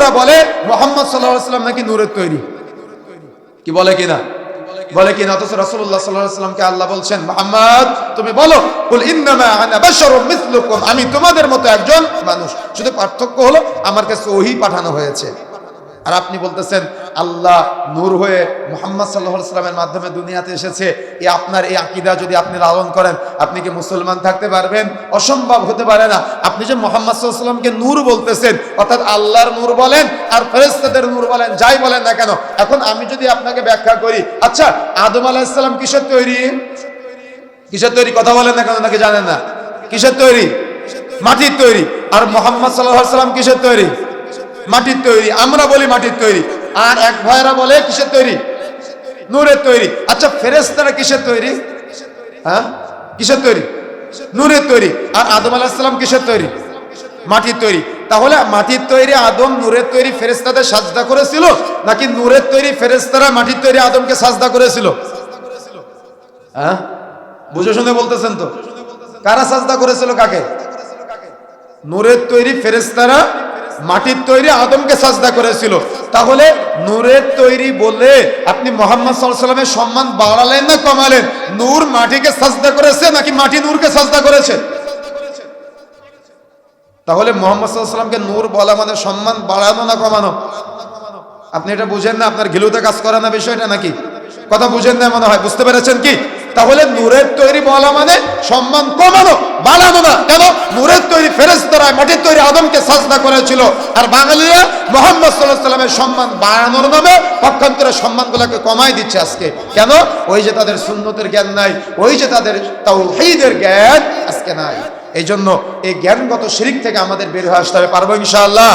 মূর্খরা বলে, মোহাম্মদ সাল্লাহ সাল্লাম নাকি নূরের তৈরি? কি বলে কিনা? বলে কিনা? অথচ আলাইহি ওয়াসাল্লামকে আল্লাহ বলছেন, মুহাম্মদ, তুমি বলো আমি তোমাদের মতো একজন মানুষ। শুধু পার্থক্য হলো, আমার কাছে ওহী পাঠানো হয়েছে। আর আপনি বলতেছেন, আল্লাহ নূর হয়ে মোহাম্মদ সাল্লাহ সাল্লামের মাধ্যমে দুনিয়াতে এসেছে এই আপনার এই আকিদা যদি আপনি লালন করেন, আপনি কি মুসলমান থাকতে পারবেন? অসম্ভব হতে পারে না। আপনি যে মোহাম্মদ সাল্লাহ সাল্লামকে নূর বলতেছেন, অর্থাৎ আল্লাহর নূর বলেন আর ফেরেস্তাদের নূর বলেন, যাই বলেন না কেন, এখন আমি যদি আপনাকে ব্যাখ্যা করি আচ্ছা আদম আলাহিসাল্লাম কিসের তৈরি? কিসের তৈরি? কথা বলেন না কেন, নাকি জানেন না? কিসের তৈরি? মাটির তৈরি। আর মোহাম্মদ সাল্লাহ সাল্লাম কিসের তৈরি? মাটির তৈরি, আমরা বলি মাটির তৈরি। আর এক ভাইরা বলে, কিসের তৈরি? নূরের তৈরি। আচ্ছা ফেরেস্তারা কিসের তৈরি? হ্যাঁ? কিসের তৈরি? নূরের তৈরি। আর আদম আলাহিসাল্লাম কিসের তৈরি? মাটির তৈরি। তাহলে মাটির তৈরি আদম, নূরের তৈরি ফেরেস্তাদের সাজদা করেছিল? নাকি নূরের তৈরি ফেরেস্তারা মাটির তৈরি আদমকে সাজদা করেছিল? হ্যাঁ? বুঝে শুনে বলতেছেন তো। কারা সাজদা করেছিল কাকে? নূরের তৈরি ফেরেস্তারা মাটির তৈরি আদমকে সাজদা করেছিল। তাহলে নূরের তৈরি বলে আপনি মোহাম্মদ সাল্লামের সম্মান বাড়ালেন না কমালেন? নূর মাটিকে সাজদা করেছে নাকি মাটি নূরকে সাজদা করেছে? তাহলে মোহাম্মদ সাল্লামকে নূর বলা মানে সম্মান বাড়ানো না কমানো? আপনি এটা বুঝেন না? আপনার ঘিলুতে কাজ করে না বিষয়টা নাকি? কথা বুঝেন না মনে হয়? বুঝতে পেরেছেন কি? তাহলে নূরের তৈরি বলা মানে সম্মান কমানো, বাড়ানো না। কেন? নূরের ফেরেস্তারা মাটির তৈরি আদমকে সাজদা করেছিল। আর বাঙালিরা মোহাম্মদ সাল্লাহ সাল্লামের সম্মান বাড়ানোর নামে পক্ষান্তরে সম্মানগুলোকে কমাই দিচ্ছে আজকে। কেন? ওই যে তাদের সুন্নতের জ্ঞান নাই, ওই যে তাদের তাওহীদের জ্ঞান আজকে নাই। এই জন্য এই জ্ঞানগত শিরিক থেকে আমাদের বের হয়ে আসতে হবে, পারব ইনশাআল্লাহ?